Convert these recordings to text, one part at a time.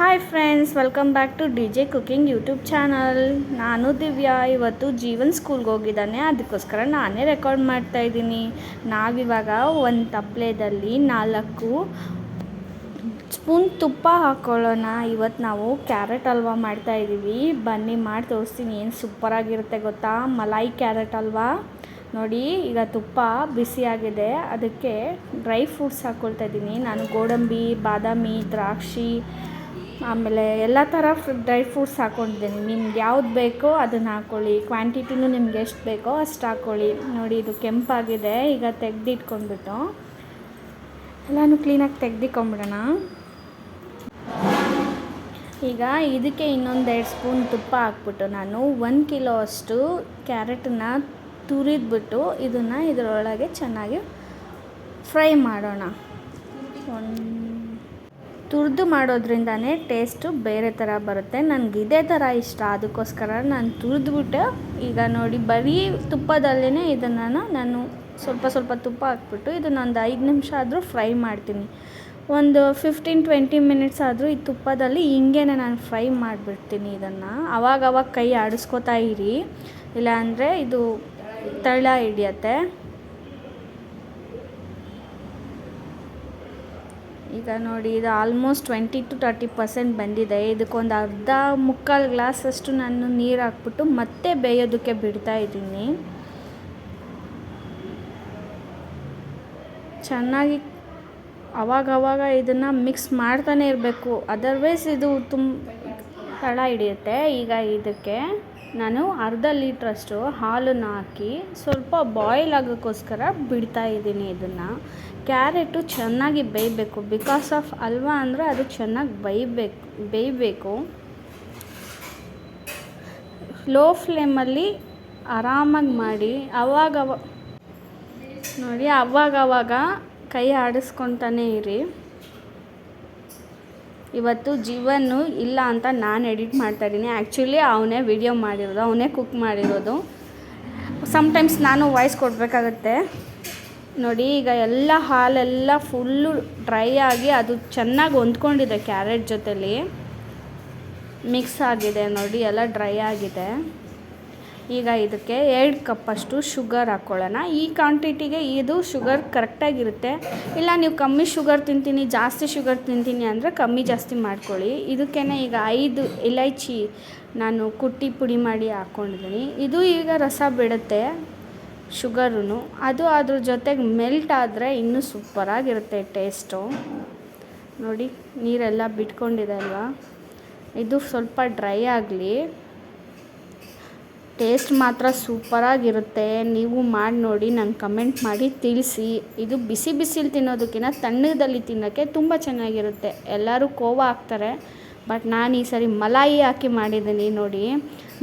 Hi friends welcome back to D J cooking YouTube channel ನಾನು ದಿವ್ಯಾ, ಇವತ್ತು ಜೀವನ್ ಸ್ಕೂಲ್ಗೆ ಹೋಗಿದ್ದಾನೆ. ಅದಕ್ಕೋಸ್ಕರ ನಾನೇ ರೆಕಾರ್ಡ್ ಮಾಡ್ತಾ ಇದ್ದೀನಿ. ನಾವಿವಾಗ ಒಂದು ತಪ್ಪಲೆದಲ್ಲಿ ನಾಲ್ಕು ಸ್ಪೂನ್ ತುಪ್ಪ ಹಾಕ್ಕೊಳ್ಳೋಣ ಇವತ್ತು ನಾವು ಕ್ಯಾರೆಟ್ ಹಲ್ವಾ ಮಾಡ್ತಾ ಇದ್ದೀವಿ. ಬನ್ನಿ ಮಾಡಿ ತೋರಿಸ್ತೀನಿ ಏನು ಸೂಪರಾಗಿರುತ್ತೆ ಗೊತ್ತಾ? ಮಲಾಯಿ ಕ್ಯಾರೆಟ್ ಹಲ್ವಾ ನೋಡಿ, ಈಗ ತುಪ್ಪ ಬಿಸಿಯಾಗಿದೆ ಅದಕ್ಕೆ ಡ್ರೈ ಫ್ರೂಟ್ಸ್ ಹಾಕ್ಕೊಳ್ತಾ ಇದ್ದೀನಿ. ನಾನು ಗೋಡಂಬಿ, ಬಾದಾಮಿ, ದ್ರಾಕ್ಷಿ ಆಮೇಲೆ ಎಲ್ಲ ಥರ ಡ್ರೈ ಫ್ರೂಟ್ಸ್ ಹಾಕೊಂಡಿದ್ದೀನಿ. ನಿಮ್ಗೆ ಯಾವ್ದು ಬೇಕೋ ಅದನ್ನು ಹಾಕ್ಕೊಳ್ಳಿ ಕ್ವಾಂಟಿಟಿನೂ ನಿಮ್ಗೆ ಎಷ್ಟು ಬೇಕೋ ಅಷ್ಟು ಹಾಕ್ಕೊಳ್ಳಿ ನೋಡಿ, ಇದು ಕೆಂಪಾಗಿದೆ. ಈಗ ತೆಗೆದಿಟ್ಕೊಂಡ್ಬಿಟ್ಟು. ಎಲ್ಲನೂ ಕ್ಲೀನಾಗಿ ತೆಗ್ದಿಕೊಂಬಿಡೋಣ ಈಗ ಇದಕ್ಕೆ ಇನ್ನೊಂದು ಎರಡು ಸ್ಪೂನ್ ತುಪ್ಪ ಹಾಕ್ಬಿಟ್ಟು ನಾನು ಒಂದು ಕಿಲೋ ಅಷ್ಟು ಕ್ಯಾರೆಟನ್ನು ತುರಿದ್ಬಿಟ್ಟು ಇದನ್ನು ಇದರೊಳಗೆ ಚೆನ್ನಾಗಿ ಫ್ರೈ ಮಾಡೋಣ. ಒಂದು ತುರಿದು ಮಾಡೋದ್ರಿಂದನೇ ಟೇಸ್ಟು ಬೇರೆ ಥರ ಬರುತ್ತೆ. ನನಗೆ ಇದೇ ಥರ ಇಷ್ಟ. ಅದಕ್ಕೋಸ್ಕರ ನಾನು ತುರಿದ್ಬಿಟ್ಟು ಈಗ ನೋಡಿ ಬರೀ ತುಪ್ಪದಲ್ಲೇ ಇದನ್ನು ನಾನು ಸ್ವಲ್ಪ ಸ್ವಲ್ಪ ತುಪ್ಪ ಹಾಕ್ಬಿಟ್ಟು ಇದನ್ನೊಂದು ಐದು ನಿಮಿಷ ಆದರೂ ಫ್ರೈ ಮಾಡ್ತೀನಿ. ಒಂದು ಫಿಫ್ಟೀನ್ ಟ್ವೆಂಟಿ ಮಿನಿಟ್ಸ್ ಆದರೂ ಈ ತುಪ್ಪದಲ್ಲಿ ಹಿಂಗೇನೆ ನಾನು ಫ್ರೈ ಮಾಡಿಬಿಡ್ತೀನಿ ಇದನ್ನು. ಅವಾಗ ಅವಾಗ ಕೈ ಆಡಿಸ್ಕೋತಾ ಇರಿ. ಇಲ್ಲಾಂದರೆ ಇದು ತಳ ಹಿಡಿಯತ್ತೆ. ಈಗ ನೋಡಿ, ಇದು almost twenty to thirty percent ಬಂದಿದೆ. ಇದಕ್ಕೊಂದು ಅರ್ಧ ಮುಕ್ಕಾಲು ಗ್ಲಾಸಷ್ಟು ನಾನು ನೀರು ಹಾಕ್ಬಿಟ್ಟು ಮತ್ತೆ ಬೇಯೋದಕ್ಕೆ ಬಿಡ್ತಾ ಇದ್ದೀನಿ. ಚೆನ್ನಾಗಿ ಅವಾಗವಾಗ ಇದನ್ನು ಮಿಕ್ಸ್ ಮಾಡ್ತಾನೆ ಇರಬೇಕು. ಅದರ್ವೈಸ್ ಇದು ತುಂಬ ತಳ ಹಿಡಿಯುತ್ತೆ ಈಗ ಇದಕ್ಕೆ. ನಾನು ಅರ್ಧ ಲೀಟ್ರಷ್ಟು ಹಾಲನ್ನು ಹಾಕಿ ಸ್ವಲ್ಪ ಬಾಯ್ಲ್ ಆಗೋಕ್ಕೋಸ್ಕರ ಬಿಡ್ತಾ ಇದ್ದೀನಿ ಇದನ್ನು. ಕ್ಯಾರೆಟು ಚೆನ್ನಾಗಿ ಬೇಯಬೇಕು. ಬಿಕಾಸ್ ಆಫ್ ಅಲ್ವಾ ಅಂದರೆ ಅದು ಚೆನ್ನಾಗಿ ಬೇಯಬೇಕು ಬೇಯಬೇಕು. ಲೋ ಫ್ಲೇಮಲ್ಲಿ ಆರಾಮಾಗಿ ಮಾಡಿ, ಅವಾಗವ ನೋಡಿ, ಅವಾಗವಾಗ ಕೈ ಆಡಿಸ್ಕೊತಾನೆ ಇರಿ. ಇವತ್ತು ಜೀವನು ಇಲ್ಲ ಅಂತ ನಾನು ಎಡಿಟ್ ಮಾಡ್ತಾ ಇದ್ದೀನಿ. ಆ್ಯಕ್ಚುಲಿ ಅವನೇ ವಿಡಿಯೋ ಮಾಡಿರೋದು, ಅವನೇ ಕುಕ್ ಮಾಡಿರೋದು. ಸಮ್ಟೈಮ್ಸ್ ನಾನು ವಾಯ್ಸ್ ಕೊಡಬೇಕಾಗತ್ತೆ. ನೋಡಿ, ಈಗ ಎಲ್ಲ ಹಾಲೆಲ್ಲ ಫುಲ್ಲು ಡ್ರೈ ಆಗಿ ಅದು ಚೆನ್ನಾಗಿ ಹೊಂದ್ಕೊಂಡಿದೆ ಕ್ಯಾರೆಟ್ ಜೊತೆಲಿ. ಮಿಕ್ಸ್ ಆಗಿದೆ ನೋಡಿ, ಎಲ್ಲ ಡ್ರೈ ಆಗಿದೆ. ಈಗ ಇದಕ್ಕೆ ಎರಡು ಕಪ್ಪಷ್ಟು ಶುಗರ್ ಹಾಕ್ಕೊಳ್ಳೋಣ ಈ ಕ್ವಾಂಟಿಟಿಗೆ ಇದು ಶುಗರ್ ಕರೆಕ್ಟಾಗಿರುತ್ತೆ ಇಲ್ಲ ನೀವು ಕಮ್ಮಿ ಶುಗರ್ ತಿಂತೀನಿ, ಜಾಸ್ತಿ ಶುಗರ್ ತಿಂತೀನಿ ಅಂದರೆ ಕಮ್ಮಿ ಜಾಸ್ತಿ ಮಾಡ್ಕೊಳ್ಳಿ. ಇದಕ್ಕೇ ಈಗ ಐದು ಇಲೈಚಿ ನಾನು ಕುಟ್ಟಿ ಪುಡಿ ಮಾಡಿ ಹಾಕ್ಕೊಂಡಿದ್ದೀನಿ ಇದು ಈಗ ರಸ ಬಿಡುತ್ತೆ ಶುಗರೂ ಅದು ಅದ್ರ ಜೊತೆಗೆ ಮೆಲ್ಟ್ ಆದರೆ ಇನ್ನೂ ಸೂಪರಾಗಿರುತ್ತೆ ಟೇಸ್ಟು ನೋಡಿ, ನೀರೆಲ್ಲ ಬಿಟ್ಕೊಂಡಿದೆ ಅಲ್ವಾ? ಇದು ಸ್ವಲ್ಪ ಡ್ರೈ ಆಗಲಿ. ಟೇಸ್ಟ್ ಮಾತ್ರ ಸೂಪರಾಗಿರುತ್ತೆ. ನೀವು ಮಾಡಿ ನೋಡಿ, ನಂಗೆ ಕಮೆಂಟ್ ಮಾಡಿ ತಿಳಿಸಿ. ಇದು ಬಿಸಿ ಬಿಸಿಲಿ ತಿನ್ನೋದಕ್ಕಿಂತ ತಣ್ಣದಲ್ಲಿ ತಿನ್ನೋಕ್ಕೆ ತುಂಬ ಚೆನ್ನಾಗಿರುತ್ತೆ. ಎಲ್ಲರೂ ಕೋವ ಹಾಕ್ತಾರೆ ಬಟ್ ನಾನು ಈ ಸರಿ ಮಲಾಯಿ ಹಾಕಿ ಮಾಡಿದ್ದೀನಿ ನೋಡಿ.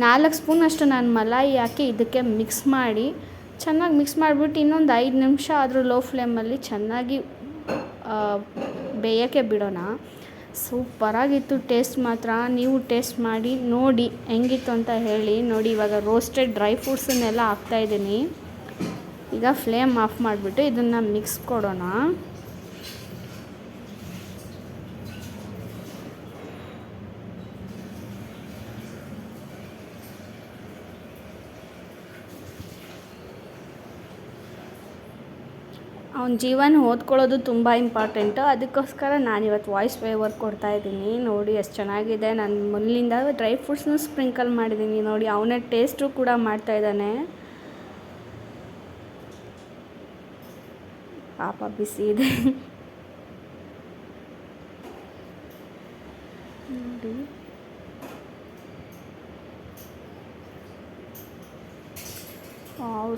ನಾಲ್ಕು ಸ್ಪೂನಷ್ಟು ನಾನು ಮಲಾಯಿ ಹಾಕಿ ಇದಕ್ಕೆ ಮಿಕ್ಸ್ ಮಾಡಿ, ಚೆನ್ನಾಗಿ ಮಿಕ್ಸ್ ಮಾಡಿಬಿಟ್ಟು ಇನ್ನೊಂದು ಐದು ನಿಮಿಷ ಆದರೂ ಲೋ ಫ್ಲೇಮಲ್ಲಿ ಚೆನ್ನಾಗಿ ಬೇಯೋಕ್ಕೆ ಬಿಡೋಣ. ಸೂಪರಾಗಿತ್ತು ಟೇಸ್ಟ್ ಮಾತ್ರ. ನೀವು ಟೇಸ್ಟ್ ಮಾಡಿ, ನೋಡಿ ಹೆಂಗಿತ್ತು ಅಂತ ಹೇಳಿ. ನೋಡಿ ಇವಾಗ ರೋಸ್ಟೆಡ್ ಡ್ರೈ ಫ್ರೂಟ್ಸನ್ನೆಲ್ಲ ಹಾಕ್ತಾಯಿದ್ದೀನಿ ಈಗ ಫ್ಲೇಮ್ ಆಫ್ ಮಾಡಿಬಿಟ್ಟು ಇದನ್ನು ಮಿಕ್ಸ್ ಕೊಡೋಣ. ಅವ್ನ ಜೀವನ ಓದ್ಕೊಳ್ಳೋದು ತುಂಬ ಇಂಪಾರ್ಟೆಂಟು ಅದಕ್ಕೋಸ್ಕರ ನಾನು ಇವತ್ತು ವಾಯ್ಸ್ ಫೇವರ್ ಕೊಡ್ತಾ ಇದ್ದೀನಿ. ನೋಡಿ ಎಷ್ಟು ಚೆನ್ನಾಗಿದೆ. ನಾನು ಮೊದಲಿಂದ ಡ್ರೈ ಫ್ರೂಟ್ಸ್ನ ಸ್ಪ್ರಿಂಕಲ್ ಮಾಡಿದ್ದೀನಿ ನೋಡಿ ಅವನೇ ಟೇಸ್ಟು ಕೂಡ ಮಾಡ್ತಾ ಇದ್ದಾನೆ. ಪಾಪ ಬಿಸಿ ಇದೆ. ನೋಡಿ.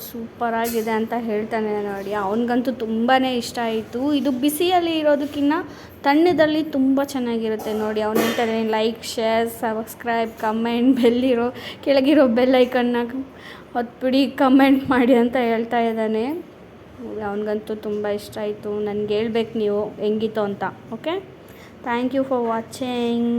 ಸೂಪರಾಗಿದೆ ಅಂತ ಹೇಳ್ತಾನೆ ನೋಡಿ. ಅವನಿಗಂತೂ ತುಂಬಾ ಇಷ್ಟ ಆಯಿತು. ಇದು ಬಿಸಿಯಲ್ಲಿ ಇರೋದಕ್ಕಿಂತ ತಣ್ಣದಲ್ಲಿ ತುಂಬ ಚೆನ್ನಾಗಿರುತ್ತೆ ನೋಡಿ. ಅವನು ಹೇಳ್ತಾನೆ ಲೈಕ್ ಶೇರ್ ಸಬ್ಸ್ಕ್ರೈಬ್ ಕಮೆಂಟ್ ಬೆಲ್ಲಿರೋ, ಕೆಳಗಿರೋ ಬೆಲ್ ಐಕನ್ನ ಹೊತ್ಬಿಡಿ ಕಮೆಂಟ್ ಮಾಡಿ ಅಂತ ಹೇಳ್ತಾ ಇದ್ದಾನೆ. ಅವನಿಗಂತೂ ತುಂಬ ಇಷ್ಟ ಆಯಿತು. ನನಗೆ ಹೇಳ್ಬೇಕು ನೀವು, ಹೆಂಗಿತ್ತು ಅಂತ. Okay thank you for watching